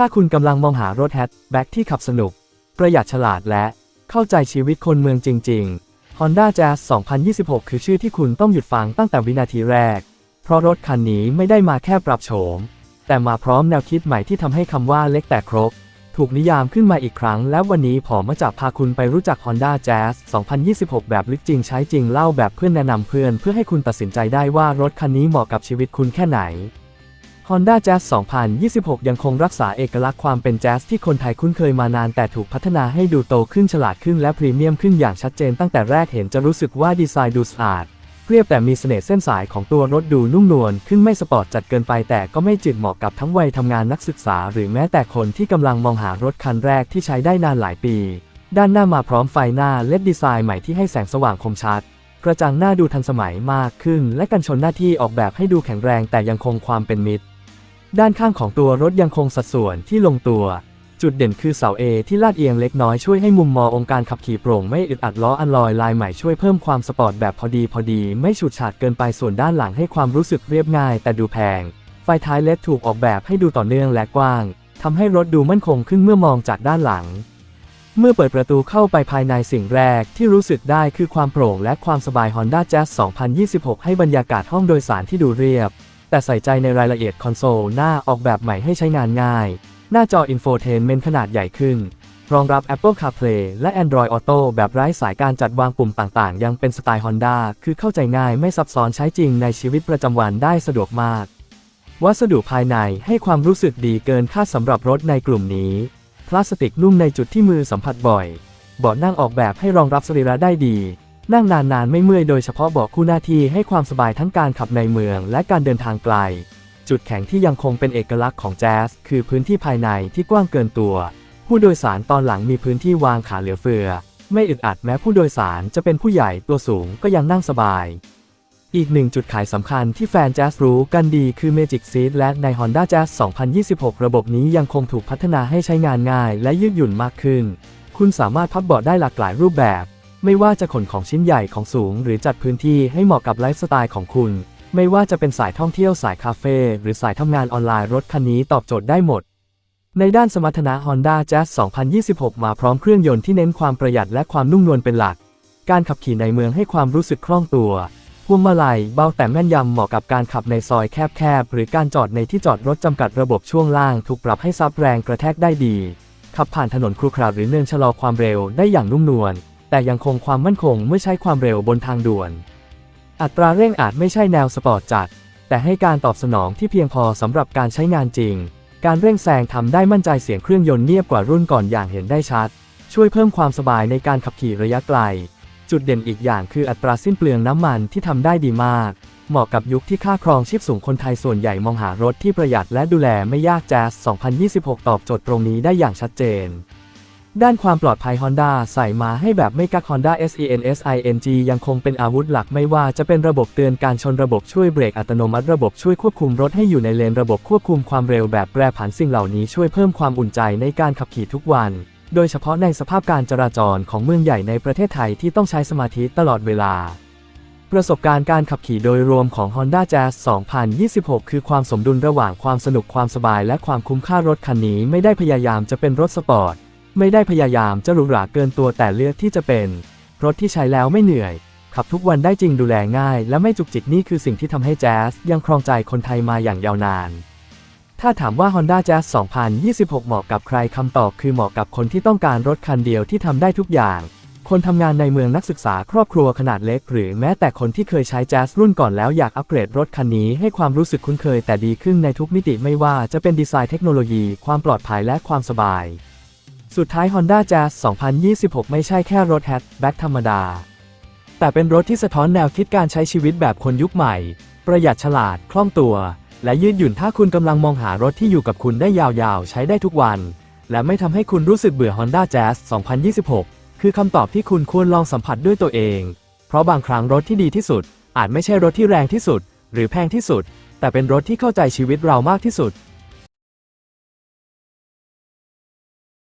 ถ้าคุณกำลังมองหารถแฮชแบ็กที่ขับสนุก ประหยัดฉลาดและเข้าใจชีวิตคนเมืองจริง ๆ Honda Jazz 2026 คือชื่อที่คุณต้องหยุดฟังตั้งแต่วินาทีแรก เพราะรถคันนี้ไม่ได้มาแค่ปรับโฉม แต่มาพร้อมแนวคิดใหม่ที่ทำให้คำว่าเล็กแต่ครบ ถูกนิยามขึ้นมาอีกครั้ง และวันนี้ผมมาจะพาคุณไปรู้จัก Honda Jazz 2026 แบบลึกจริงใช้จริงเล่าแบบเพื่อนแนะนำเพื่อน เพื่อให้คุณตัดสินใจได้ว่ารถคันนี้เหมาะกับชีวิตคุณแค่ไหน Honda Jazz 2026 ยังคงรักษาเอกลักษณ์ความเป็นแจ๊สที่คนไทยคุ้นเคยมานานแต่ถูกพัฒนาให้ดูโตขึ้นฉลาดขึ้นและพรีเมียมขึ้นอย่างชัดเจนตั้งแต่แรกเห็นจะรู้สึกว่าดีไซน์ดูสะอาดเรียบแต่มีเสน่ห์เส้นสายของตัวรถดูนุ่มนวลขึ้นไม่สปอร์ตจัดเกินไปแต่ก็ไม่จืดเหมาะกับทั้งวัยทำงานนักศึกษา หรือแม้แต่คนที่กำลังมองหารถคันแรกที่ใช้ได้นานหลายปี ด้านหน้ามาพร้อมไฟหน้าเลดดีไซน์ใหม่ที่ให้แสงสว่างคมชัดกระจังหน้าดูทันสมัยมากขึ้น และกันชนหน้าที่ออกแบบให้ดูแข็งแรงแต่ยังคงความเป็นมิตร ด้านข้างของตัวรถยังคงสัดส่วนที่ลงตัว จุดเด่นคือเสา A ที่ลาดเอียงเล็กน้อยช่วยให้มุมมององค์การขับขี่โปร่งไม่อึดอัดล้ออันลอยลายใหม่ช่วยเพิ่มความสปอร์ตแบบพอดีพอดี ไม่ฉูดฉาดเกินไปส่วนด้านหลังให้ความรู้สึกเรียบง่าย แต่ดูแพง ไฟท้ายเลดถูกออกแบบให้ดูต่อเนื่องและกว้างทำให้รถดูมั่นคงขึ้นเมื่อมองจากด้านหลัง เมื่อเปิดประตูเข้าไปภายในสิ่งแรกที่รู้สึกได้คือความโปร่งและความสบาย Honda Jazz 2026 ให้บรรยากาศห้องโดยสารที่ดูเรียบ แต่ใส่ใจในรายละเอียดคอนโซลหน้าออกแบบใหม่ให้ใช้งานง่าย หน้าจอ Infotainment ขนาดใหญ่ขึ้น รองรับ Apple CarPlay และ Android Auto แบบไร้สายการจัดวางปุ่มต่างๆ ยังเป็นสไตล์ Honda คือเข้าใจง่ายไม่ซับซ้อนใช้จริงในชีวิตประจำวันได้สะดวกมาก วัสดุภายในให้ความรู้สึกดีเกินคาดสำหรับรถในกลุ่มนี้ พลาสติกนุ่มในจุดที่มือสัมผัสบ่อยเบาะนั่งออกแบบให้รองรับสรีระได้ดี นั่งนานๆไม่เมื่อยโดยเฉพาะเบาะคู่หน้าที่ให้ความสบายทั้งการขับในเมืองและการเดินทางไกล จุดแข็งที่ยังคงเป็นเอกลักษณ์ของแจ๊สคือพื้นที่ภายในที่กว้างเกินตัว ผู้โดยสารตอนหลังมีพื้นที่วางขาเหลือเฟือ ไม่อึดอัดแม้ผู้โดยสารจะเป็นผู้ใหญ่ตัวสูงก็ยังนั่งสบาย อีกหนึ่งจุดขายสำคัญที่แฟนแจ๊สรู้กันดีคือ Magic Seat และใน Honda Jazz 2026 ระบบนี้ยังคงถูกพัฒนาให้ใช้งานง่าย และยืดหยุ่นมากขึ้น คุณสามารถพับเบาะได้หลากหลายรูปแบบ ไม่ว่าจะขนของชิ้นใหญ่ของสูง หรือจัดพื้นที่ให้เหมาะกับไลฟ์สไตล์ของคุณ ไม่ว่าจะเป็นสายท่องเที่ยวสายคาเฟ่หรือสายทำงานออนไลน์รถคันนี้ตอบโจทย์ได้หมด ในด้านสมรรถนะ Honda Jazz 2026 มาพร้อมเครื่องยนต์ที่เน้นความประหยัดและความนุ่มนวลเป็นหลัก การขับขี่ในเมืองให้ความรู้สึกคล่องตัวพวงมาลัยเบาแต่แม่นยำเหมาะกับการขับในซอยแคบๆ หรือการจอดในที่จอดรถจำกัดระบบช่วงล่างถูกปรับให้ซับแรงกระแทกได้ดี ขับผ่านถนนครุขระหรือเนินชะลอความเร็วได้อย่างนุ่มนวล แต่ยังคงความมั่นคงเมื่อใช้ความเร็วบนทางด่วน อัตราเร่งอาจไม่ใช่แนวสปอร์ตจัด แต่ให้การตอบสนองที่เพียงพอสำหรับการใช้งานจริง การเร่งแซงทำได้มั่นใจเสียงเครื่องยนต์เงียบกว่ารุ่นก่อนอย่างเห็นได้ชัด ช่วยเพิ่มความสบายในการขับขี่ระยะไกล จุดเด่นอีกอย่างคืออัตราสิ้นเปลืองน้ำมันที่ทำได้ดีมาก เหมาะกับยุคที่ค่าครองชีพสูงคนไทยส่วนใหญ่มองหารถที่ประหยัดและดูแลไม่ยากแจ๊ส2026 ตอบโจทย์ตรงนี้ได้อย่างชัดเจน ด้านความปลอดภัย Honda ใส่มาให้แบบไม่กัก Honda SENSING ยังคงเป็นอาวุธหลักไม่ว่าจะเป็นระบบเตือนการชนระบบช่วยเบรกอัตโนมัติระบบช่วยควบคุมรถให้อยู่ในเลนระบบควบคุมความเร็วแบบแปรผันสิ่งเหล่านี้ช่วยเพิ่มความอุ่นใจในการขับขี่ทุกวัน โดยเฉพาะในสภาพการจราจรของเมืองใหญ่ในประเทศไทยที่ต้องใช้สมาธิตลอดเวลา ประสบการณ์การขับขี่โดยรวมของ Honda Jazz 2026 คือความสมดุลระหว่างความสนุกความสบายและความคุ้มค่ารถคันนี้ไม่ได้พยายามจะเป็นรถสปอร์ต ไม่ได้พยายามจะหรูหราเกินตัวแต่เลือกที่จะเป็น รถที่ใช้แล้วไม่เหนื่อย ขับทุกวันได้จริงดูแลง่าย และไม่จุกจิกนี่คือสิ่งที่ทำให้แจ๊สยังครองใจคนไทยมาอย่างยาวนาน ถ้าถามว่า Honda Jazz 2026 เหมาะกับใครคำตอบคือเหมาะกับคนที่ต้องการรถคันเดียวที่ทำได้ทุกอย่าง คนทำงานในเมืองนักศึกษาครอบครัวขนาดเล็ก หรือแม้แต่คนที่เคยใช้แจ๊สรุ่นก่อนแล้วอยากอัปเกรดรถคันนี้ให้ความรู้สึกคุ้นเคยแต่ดีขึ้นในทุกมิติไม่ว่าจะเป็นดีไซน์เทคโนโลยี ความปลอดภัยและความสบาย สุดท้าย Honda Jazz 2026 ไม่ใช่แค่รถแฮชแบ็กธรรมดา แต่เป็นรถที่สะท้อนแนวคิดการใช้ชีวิตแบบคนยุคใหม่ ประหยัดฉลาดคล่องตัว และยืดหยุ่นถ้าคุณกำลังมองหารถที่อยู่กับคุณได้ยาวๆ ใช้ได้ทุกวัน และไม่ทำให้คุณรู้สึกเบื่อ Honda Jazz 2026 คือคำตอบที่คุณควรลองสัมผัสด้วยตัวเอง เพราะบางครั้งรถที่ดีที่สุด อาจไม่ใช่รถที่แรงที่สุด หรือแพงที่สุด แต่เป็นรถที่เข้าใจชีวิตเรามากที่สุด